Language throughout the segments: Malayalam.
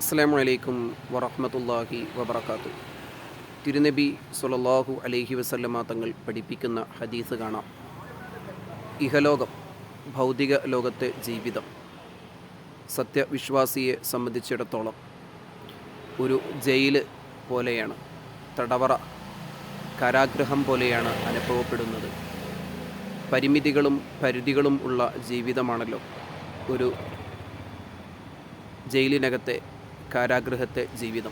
അസ്സാം വലൈക്കും വറഹമത്തല്ലാഹി വബർക്കാത്തു തിരുനബി സുലല്ലാഹു അലൈഹി വസല്ലമ തങ്ങൾ പഠിപ്പിക്കുന്ന ഹദീസ് കാണാം. ഇഹലോകം ഭൗതിക ലോകത്തെ ജീവിതം സത്യവിശ്വാസിയെ സംബന്ധിച്ചിടത്തോളം ഒരു ജയിൽ പോലെയാണ് തടവറ കാരാഗ്രഹം പോലെയാണ് അനുഭവപ്പെടുന്നത്. പരിമിതികളും പരിധികളും ഉള്ള ജീവിതമാണല്ലോ ഒരു ജയിലിനകത്തെ കാരാഗ്രഹത്തെ ജീവിതം.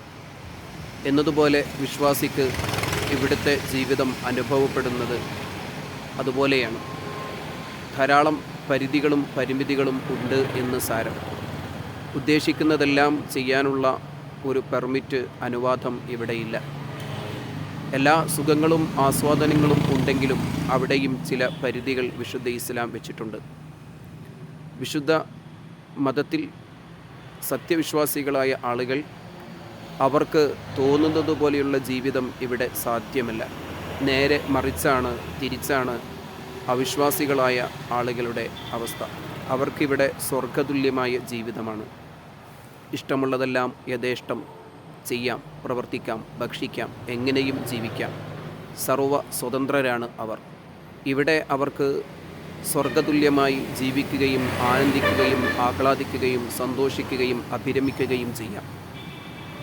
എന്നതുപോലെ വിശ്വാസിക്ക് ഇവിടുത്തെ ജീവിതം അനുഭവപ്പെടുന്നത് അതുപോലെയാണ്. ധാരാളം പരിധികളും പരിമിതികളും ഉണ്ട് എന്ന് സാരം. ഉദ്ദേശിക്കുന്നതെല്ലാം ചെയ്യാനുള്ള ഒരു പെർമിറ്റ് അനുവാദം ഇവിടെയില്ല. എല്ലാ സുഖങ്ങളും ആസ്വാദനങ്ങളും ഉണ്ടെങ്കിലും അവിടെയും ചില പരിധികൾ വിശുദ്ധ ഇസ്ലാം വെച്ചിട്ടുണ്ട്. വിശുദ്ധ മതത്തിൽ സത്യവിശ്വാസികളായ ആളുകൾ അവർക്ക് തോന്നുന്നത് പോലെയുള്ള ജീവിതം ഇവിടെ സാധ്യമല്ല. നേരെ മറിച്ചാണ് തിരിച്ചാണ് അവിശ്വാസികളായ ആളുകളുടെ അവസ്ഥ. അവർക്കിവിടെ സ്വർഗതുല്യമായ ജീവിതമാണ്. ഇഷ്ടമുള്ളതെല്ലാം യഥേഷ്ടം ചെയ്യാം പ്രവർത്തിക്കാം ഭക്ഷിക്കാം എങ്ങനെയും ജീവിക്കാം. സർവ സ്വതന്ത്രരാണ് അവർ. ഇവിടെ അവർക്ക് സ്വർഗതുല്യമായി ജീവിക്കുകയും ആനന്ദിക്കുകയും ആഹ്ലാദിക്കുകയും സന്തോഷിക്കുകയും അഭിരമിക്കുകയും ചെയ്യാം.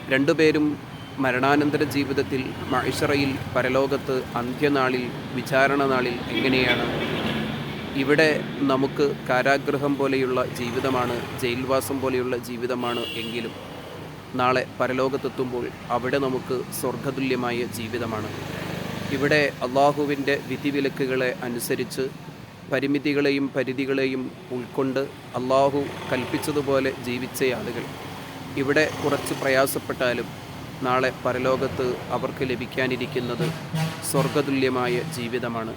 രണ്ടുപേരും മരണാനന്തര ജീവിതത്തിൽ മഹിഷറയിൽ പരലോകത്ത് അന്ത്യനാളിൽ വിചാരണ നാളിൽ എങ്ങനെയാണ്? ഇവിടെ നമുക്ക് കാരാഗ്രഹം പോലെയുള്ള ജീവിതമാണ് ജയിൽവാസം പോലെയുള്ള ജീവിതമാണ് എങ്കിലും നാളെ പരലോകത്തെത്തുമ്പോൾ അവിടെ നമുക്ക് സ്വർഗതുല്യമായ ജീവിതമാണ്. ഇവിടെ അള്ളാഹുവിന്റെ വിധിവിലക്കുകളെ അനുസരിച്ച് പരിമിതികളെയും പരിധികളെയും ഉൾക്കൊണ്ട് അള്ളാഹു കൽപ്പിച്ചതുപോലെ ജീവിച്ച ആളുകൾ. ഇവിടെ കുറച്ച് പ്രയാസപ്പെട്ടാലും നാളെ പരലോകത്ത് അവർക്ക് ലഭിക്കാനിരിക്കുന്നത് സ്വർഗതുല്യമായ ജീവിതമാണ്.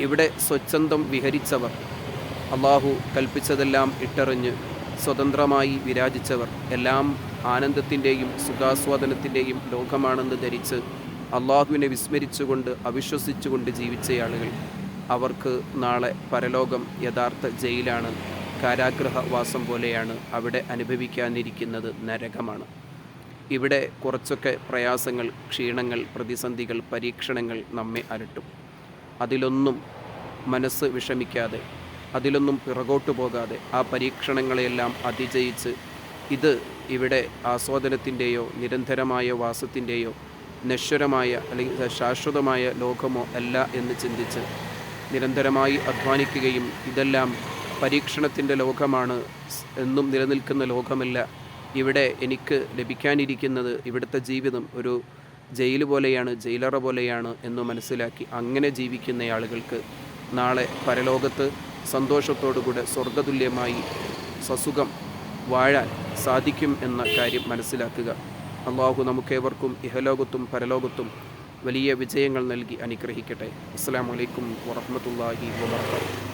ഇവിടെ സ്വച്ഛന്തം വിഹരിച്ചവർ അള്ളാഹു കൽപ്പിച്ചതെല്ലാം ഇട്ടറിഞ്ഞ് സ്വതന്ത്രമായി വിരാജിച്ചവർ എല്ലാം ആനന്ദത്തിന്റെയും സുഖാസ്വാദനത്തിന്റെയും ലോകമാണെന്ന് ധരിച്ച് അള്ളാഹുവിനെ വിസ്മരിച്ചുകൊണ്ട് അവിശ്വസിച്ചുകൊണ്ട് ജീവിച്ച ആളുകൾ. അവർക്ക് നാളെ പരലോകം യഥാർത്ഥ ജയിലാണ്. കാരാഗ്രഹവാസം പോലെയാണ് അവിടെ അനുഭവിക്കാനിരിക്കുന്നത് നരകമാണ്. ഇവിടെ കുറച്ചൊക്കെ പ്രയാസങ്ങൾ ക്ഷീണങ്ങൾ പ്രതിസന്ധികൾ പരീക്ഷണങ്ങൾ നമ്മെ അലട്ടും. അതിലൊന്നും മനസ്സ് വിഷമിക്കാതെ അതിലൊന്നും പിറകോട്ടു പോകാതെ ആ പരീക്ഷണങ്ങളെയെല്ലാം അതിജയിച്ച് ഇത് ഇവിടെ ആസ്വാദനത്തിന്റെയോ നിരന്തരമായ വാസത്തിന്റെയോ നശ്വരമായ അല്ലെങ്കിൽ ശാശ്വതമായ ലോകമോ അല്ല എന്ന് ചിന്തിച്ച് നിരന്തരമായി അധ്വാനിക്കുകയും ഇതെല്ലാം പരീക്ഷണത്തിന്റെ ലോകമാണ് എന്നും നിലനിൽക്കുന്ന ലോകമല്ല. ഇവിടെ എനിക്ക് ലഭിക്കാനിരിക്കുന്നത് ഇവിടുത്തെ ജീവിതം ഒരു ജയിൽ പോലെയാണ് ജയിലറ പോലെയാണ് എന്ന് മനസ്സിലാക്കി അങ്ങനെ ജീവിക്കുന്ന ആളുകൾക്ക് നാളെ പരലോകത്ത് സന്തോഷത്തോടുകൂടെ സ്വർഗതുല്യമായി സസുഖം വാഴാൻ സാധിക്കും എന്ന കാര്യം മനസ്സിലാക്കുക. അള്ളാഹു നമുക്കേവർക്കും ഇഹലോകത്തും പരലോകത്തും വലിയ വിജയങ്ങൾ നൽകി അനുഗ്രഹിക്കട്ടെ. അസ്സാം വലൈക്കും വറഹമത്തല്ലാഹി വാബർക്കാത്തു